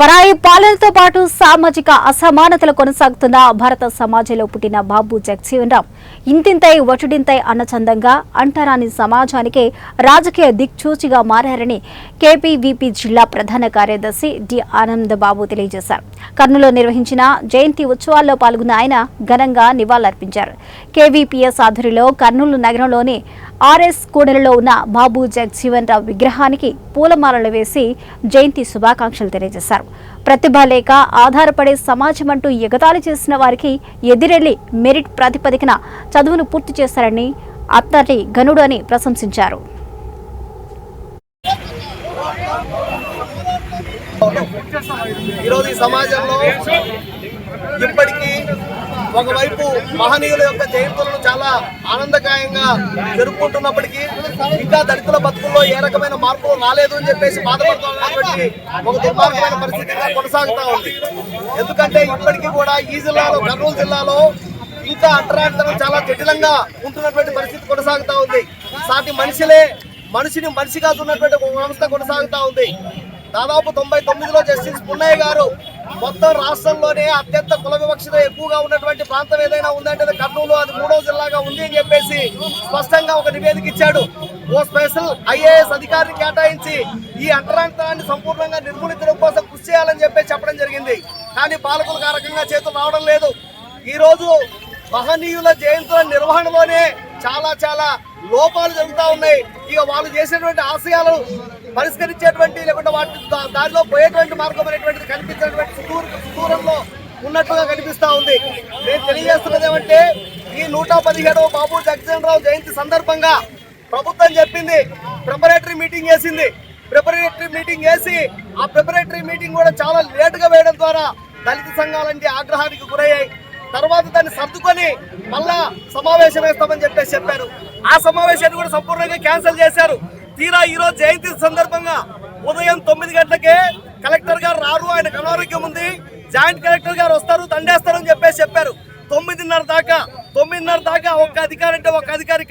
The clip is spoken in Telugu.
పరాయి పాలనతో పాటు సామాజిక అసమానతలు కొనసాగుతున్న భారత సమాజంలో పుట్టిన బాబు జగజీవన్ రామ్ ఇంతింతై వటుడింతై అన్నచందంగా అంటరాని సమాజానికే రాజకీయ దిక్చూచిగా మారారని కేపీవీపీ జిల్లా ప్రధాన కార్యదర్శి డి ఆనందబాబు తెలియజేశారు. కర్నూలులో నిర్వహించిన జయంతి ఉత్సవాల్లో పాల్గొన్న ఆయన ఘనంగా నివాళులర్పించారు. కేవీపీఎస్ ఆధ్వర్యంలో కర్నూలు నగరంలోని ఆర్ఎస్ కూడలిలో ఉన్న బాబు జగజీవన్ రావు విగ్రహానికి పూలమాలలు వేసి జయంతి శుభాకాంక్షలు తెలియజేశారు. ప్రతిభ లేక ఆధారపడే సమాజం అంటూ ఎగతాళి చేసిన వారికి ఎదిరెళ్ళి మెరిట్ ప్రాతిపదికన చదువును పూర్తి చేశారని అత్తటి గనుడు అని ప్రశంసించారు. ఈరోజు ఈ సమాజంలో ఇప్పటికీ ఒకవైపు మహనీయుల యొక్క జయంతులను చాలా ఆనందకాయంగా జరుపుకుంటున్నప్పటికీ ఇంకా దళితుల బతుకుల్లో ఏ రకమైన మార్పులు రాలేదు అని చెప్పేసి బాధపడుతున్నటువంటి ఒక దుర్మార్గమైన పరిస్థితిగా కొనసాగుతూ కొనసాగుతా ఉంది. ఎందుకంటే ఇప్పటికీ కూడా ఈ జిల్లాలో కర్నూలు జిల్లాలో ఇంకా అంటరాంతరం చాలా జటిలంగా ఉంటున్నటువంటి పరిస్థితి కొనసాగుతూ ఉంది. సాటి మనిషిలే మనిషిని మనిషిగా ఉన్నటువంటి ఒక వ్యవస్థ కొనసాగుతూ ఉంది. దాదాపు తొంభై తొమ్మిదిలో జస్టిస్ పున్నయ్య గారు మొత్తం రాష్ట్రంలోనే అత్యంత కుల వివక్షత ఎక్కువగా ఉన్నటువంటి ప్రాంతం ఏదైనా ఉందంటే కర్నూలు అది మూడో జిల్లాగా ఉంది అని చెప్పేసి స్పష్టంగా ఒక నివేదిక ఇచ్చాడు. ఓ స్పెషల్ ఐఏఎస్ అధికారిని కేటాయించి ఈ అంటరాంతరాన్ని సంపూర్ణంగా నిర్మూలించడం కోసం కృషి చేయాలని చెప్పి చెప్పడం జరిగింది. కానీ పాలకులకు ఆ రకంగా చేతులు రావడం లేదు. ఈరోజు మహనీయుల జయంతుల నిర్వహణలోనే చాలా చాలా లోపాలు జరుగుతూ ఉన్నాయి. ఇక వాళ్ళు చేసినటువంటి ఆశయాలను పరిష్కరించేటువంటి లేకుంటే వాటి దారిలో పోయేటువంటి మార్గం అనేటువంటిది కనిపించినటువంటి సుదూర సుదూరంలో ఉన్నట్లుగా కనిపిస్తూ ఉంది. నేను తెలియజేస్తున్నది ఏమంటే ఈ నూట పదిహేడవ బాబు జగజీవన్ రావు జయంతి సందర్భంగా ప్రభుత్వం చెప్పింది ప్రిపరేటరీ మీటింగ్ చేసింది. ప్రిపరేటరీ మీటింగ్ చేసి ఆ ప్రిపరేటరీ మీటింగ్ కూడా చాలా లేటుగా వేయడం ద్వారా దళిత సంఘాలంటే ఆగ్రహానికి గురయ్యాయి. తర్వాత దాన్ని సర్దుకొని మళ్ళా సమావేశం వేస్తామని చెప్పేసి చెప్పారు. ఆ సమావేశాన్ని కూడా సంపూర్ణంగా క్యాన్సిల్ చేశారు. తీరా ఈరోజు జయంతి సందర్భంగా ఉదయం తొమ్మిది గంటలకే కలెక్టర్ గారు రారు. ఆయనకు అనారోగ్యం ఉంది. జాయింట్ కలెక్టర్ గారు వస్తారు దండేస్తారు అని చెప్పేసి చెప్పారు. తొమ్మిదిన్నర దాకా తొమ్మిదిన్నర దాకా ఒక్క అధికారి అంటే ఒక అధికారి